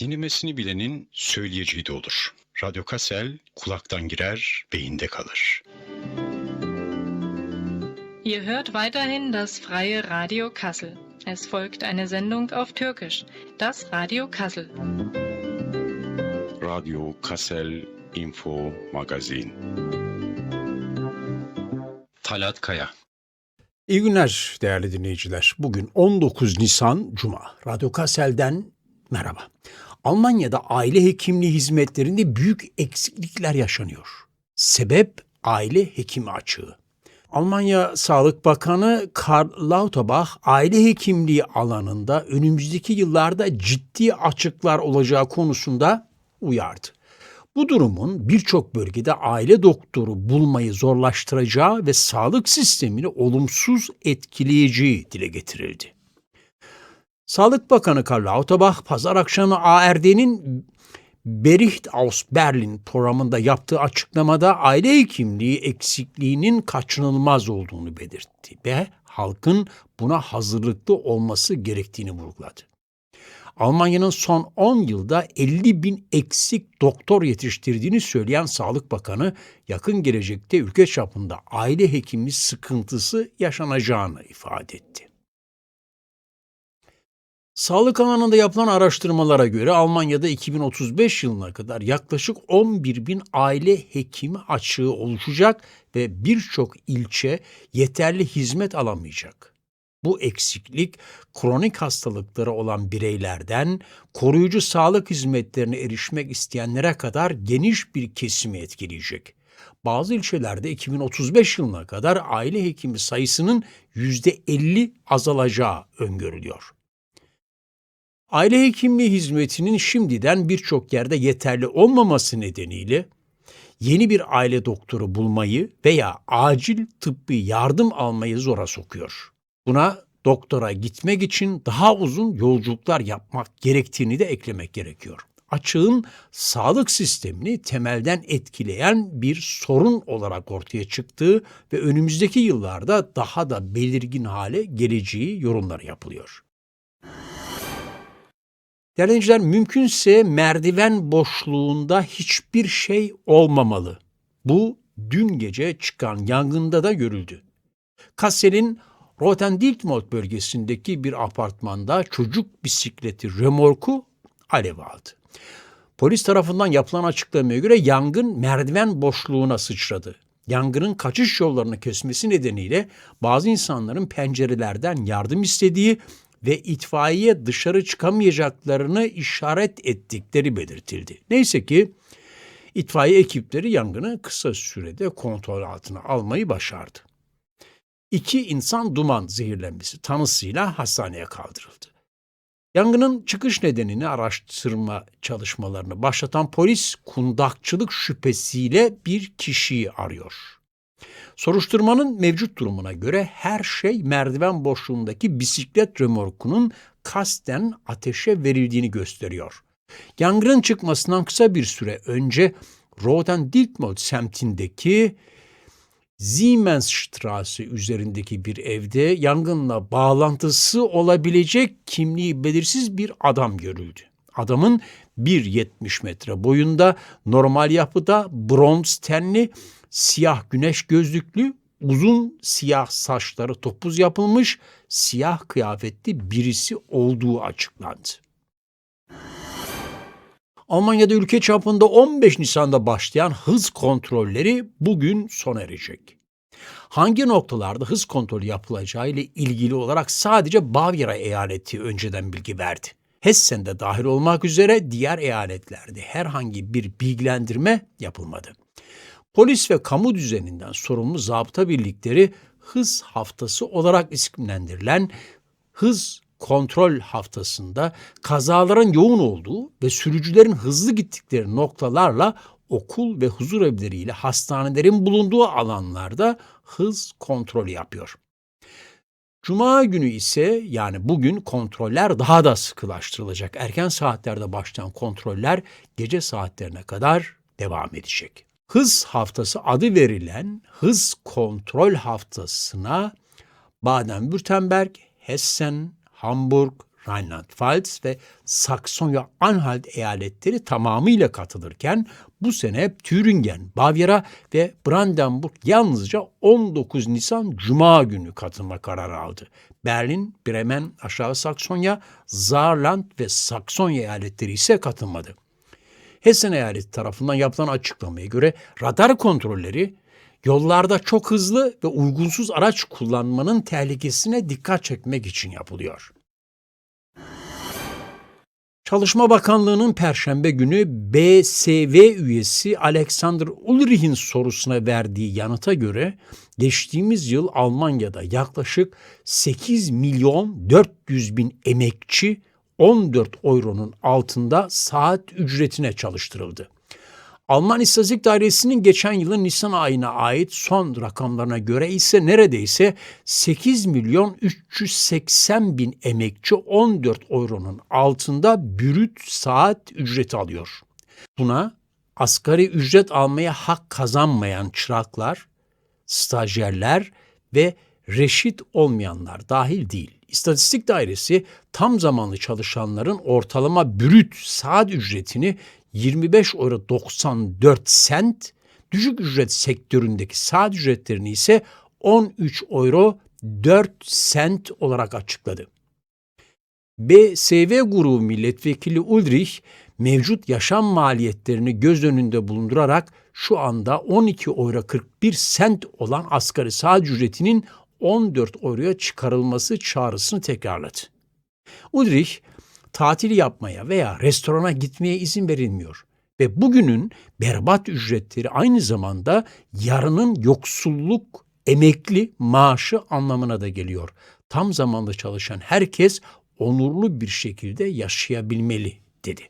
Dinlemesini bilenin söyleyeceği de olur. Radyo Kassel kulaktan girer, beyinde kalır. Ihr hört weiterhin das freie Radio Kassel. Es folgt eine Sendung auf Türkisch, das Radio Kassel. Radyo Kassel Info Magazin. Talat Kaya İyi günler değerli dinleyiciler. Bugün 19 Nisan Cuma. Radyo Kassel'den merhaba. Almanya'da aile hekimliği hizmetlerinde büyük eksiklikler yaşanıyor. Sebep aile hekimi açığı. Almanya Sağlık Bakanı Karl Lauterbach aile hekimliği alanında önümüzdeki yıllarda ciddi açıklar olacağı konusunda uyardı. Bu durumun birçok bölgede aile doktoru bulmayı zorlaştıracağı ve sağlık sistemini olumsuz etkileyeceği dile getirildi. Sağlık Bakanı Karl Lauterbach pazar akşamı ARD'nin Bericht aus Berlin programında yaptığı açıklamada aile hekimliği eksikliğinin kaçınılmaz olduğunu belirtti ve halkın buna hazırlıklı olması gerektiğini vurguladı. Almanya'nın son 10 yılda 50 bin eksik doktor yetiştirdiğini söyleyen Sağlık Bakanı yakın gelecekte ülke çapında aile hekimliği sıkıntısı yaşanacağını ifade etti. Sağlık alanında yapılan araştırmalara göre Almanya'da 2035 yılına kadar yaklaşık 11 bin aile hekimi açığı oluşacak ve birçok ilçe yeterli hizmet alamayacak. Bu eksiklik kronik hastalıkları olan bireylerden koruyucu sağlık hizmetlerine erişmek isteyenlere kadar geniş bir kesimi etkileyecek. Bazı ilçelerde 2035 yılına kadar aile hekimi sayısının %50 azalacağı öngörülüyor. Aile hekimliği hizmetinin şimdiden birçok yerde yeterli olmaması nedeniyle yeni bir aile doktoru bulmayı veya acil tıbbi yardım almayı zora sokuyor. Buna doktora gitmek için daha uzun yolculuklar yapmak gerektiğini de eklemek gerekiyor. Açığın sağlık sistemini temelden etkileyen bir sorun olarak ortaya çıktığı ve önümüzdeki yıllarda daha da belirgin hale geleceği yorumları yapılıyor. Değerli dinleyiciler, mümkünse merdiven boşluğunda hiçbir şey olmamalı. Bu dün gece çıkan yangında da görüldü. Kassel'in Rotendiltmold bölgesindeki bir apartmanda çocuk bisikleti remorku alev aldı. Polis tarafından yapılan açıklamaya göre yangın merdiven boşluğuna sıçradı. Yangının kaçış yollarını kesmesi nedeniyle bazı insanların pencerelerden yardım istediği ve itfaiye dışarı çıkamayacaklarını işaret ettikleri belirtildi. Neyse ki itfaiye ekipleri yangını kısa sürede kontrol altına almayı başardı. İki insan duman zehirlenmesi tanısıyla hastaneye kaldırıldı. Yangının çıkış nedenini araştırma çalışmalarını başlatan polis kundakçılık şüphesiyle bir kişiyi arıyor. Soruşturmanın mevcut durumuna göre her şey merdiven boşluğundaki bisiklet römorkunun kasten ateşe verildiğini gösteriyor. Yangının çıkmasından kısa bir süre önce Roden-Diltmold semtindeki Siemensstraße üzerindeki bir evde yangınla bağlantısı olabilecek kimliği belirsiz bir adam görüldü. Adamın 1.70 metre boyunda, normal yapıda, bronz tenli, siyah güneş gözlüklü, uzun siyah saçları topuz yapılmış, siyah kıyafetli birisi olduğu açıklandı. Almanya'da ülke çapında 15 Nisan'da başlayan hız kontrolleri bugün sona erecek. Hangi noktalarda hız kontrolü yapılacağı ile ilgili olarak sadece Bavyera eyaleti önceden bilgi verdi. Hessen de dahil olmak üzere diğer eyaletlerde herhangi bir bilgilendirme yapılmadı. Polis ve kamu düzeninden sorumlu zabıta birlikleri hız haftası olarak isimlendirilen hız kontrol haftasında kazaların yoğun olduğu ve sürücülerin hızlı gittikleri noktalarla okul ve huzur evleriyle hastanelerin bulunduğu alanlarda hız kontrolü yapıyor. Cuma günü ise yani bugün kontroller daha da sıkılaştırılacak. Erken saatlerde başlayan kontroller gece saatlerine kadar devam edecek. Hız haftası adı verilen hız kontrol haftasına Baden-Württemberg, Hessen, Hamburg, Rheinland-Pfalz ve Saksonya-Anhalt eyaletleri tamamıyla katılırken bu sene Thüringen, Bavyera ve Brandenburg yalnızca 19 Nisan Cuma günü katılma kararı aldı. Berlin, Bremen, Aşağı Saksonya, Saarland ve Saksonya eyaletleri ise katılmadı. Hessen eyaleti tarafından yapılan açıklamaya göre radar kontrolleri yollarda çok hızlı ve uygunsuz araç kullanmanın tehlikesine dikkat çekmek için yapılıyor. Çalışma Bakanlığı'nın Perşembe günü BSV üyesi Alexander Ulrich'in sorusuna verdiği yanıta göre geçtiğimiz yıl Almanya'da yaklaşık 8 milyon 400 bin emekçi 14 euronun altında saat ücretine çalıştırıldı. Alman İstatistik Dairesi'nin geçen yılın Nisan ayına ait son rakamlarına göre ise neredeyse 8 milyon 380 bin emekçi 14 euronun altında bürüt saat ücreti alıyor. Buna asgari ücret almaya hak kazanmayan çıraklar, stajyerler ve reşit olmayanlar dahil değil. İstatistik Dairesi tam zamanlı çalışanların ortalama brüt saat ücretini 25 euro 94 sent, düşük ücret sektöründeki saat ücretlerini ise 13 euro 4 sent olarak açıkladı. BSV grubu milletvekili Ulrich mevcut yaşam maliyetlerini göz önünde bulundurarak şu anda 12 euro 41 sent olan asgari saat ücretinin 14 euroya çıkarılması çağrısını tekrarladı. Ulrich, tatil yapmaya veya restorana gitmeye izin verilmiyor ve bugünün berbat ücretleri aynı zamanda yarının yoksulluk emekli maaşı anlamına da geliyor. Tam zamanlı çalışan herkes onurlu bir şekilde yaşayabilmeli dedi.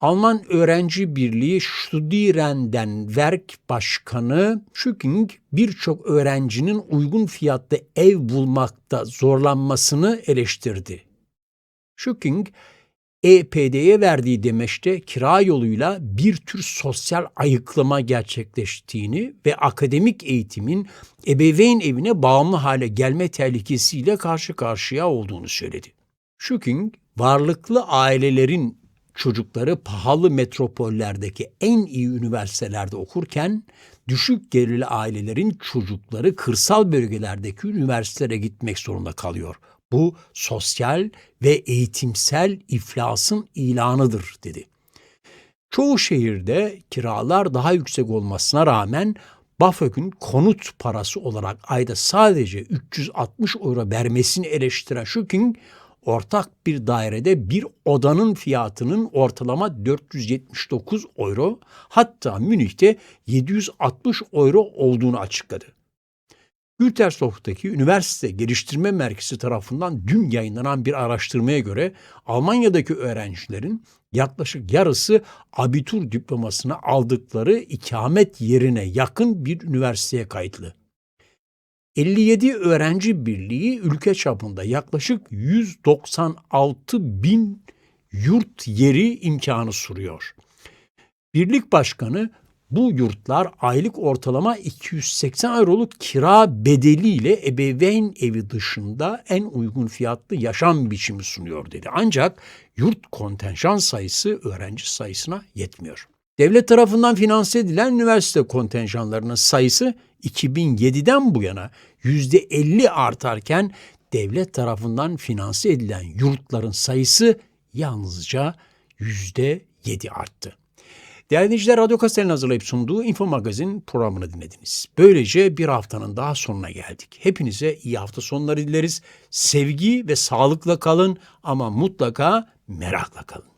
Alman Öğrenci Birliği Studierenden Werk Başkanı Schücking birçok öğrencinin uygun fiyatlı ev bulmakta zorlanmasını eleştirdi. Schücking, EPD'ye verdiği demeçte kira yoluyla bir tür sosyal ayıklama gerçekleştiğini ve akademik eğitimin ebeveyn evine bağımlı hale gelme tehlikesiyle karşı karşıya olduğunu söyledi. Schücking, varlıklı ailelerin çocukları pahalı metropollerdeki en iyi üniversitelerde okurken düşük gelirli ailelerin çocukları kırsal bölgelerdeki üniversitelere gitmek zorunda kalıyor. Bu sosyal ve eğitimsel iflasın ilanıdır dedi. Çoğu şehirde kiralar daha yüksek olmasına rağmen BAföG'ün konut parası olarak ayda sadece 360 euro vermesini eleştiren Schücking, ortak bir dairede bir odanın fiyatının ortalama 479 euro hatta Münih'te 760 euro olduğunu açıkladı. Gütersdorf'taki Üniversite Geliştirme Merkezi tarafından dün yayınlanan bir araştırmaya göre Almanya'daki öğrencilerin yaklaşık yarısı abitur diplomasını aldıkları ikamet yerine yakın bir üniversiteye kayıtlı. 57 öğrenci birliği ülke çapında yaklaşık 196 bin yurt yeri imkanı sunuyor. Birlik başkanı bu yurtlar aylık ortalama 280 euroluk kira bedeliyle ebeveyn evi dışında en uygun fiyatlı yaşam biçimi sunuyor dedi. Ancak yurt kontenjan sayısı öğrenci sayısına yetmiyor. Devlet tarafından finanse edilen üniversite kontenjanlarının sayısı 2007'den bu yana %50 artarken devlet tarafından finanse edilen yurtların sayısı yalnızca %7 arttı. Değerli dinleyiciler, Radyo Kastel'in hazırlayıp sunduğu Info Magazin programını dinlediniz. Böylece bir haftanın daha sonuna geldik. Hepinize iyi hafta sonları dileriz. Sevgi ve sağlıkla kalın ama mutlaka merakla kalın.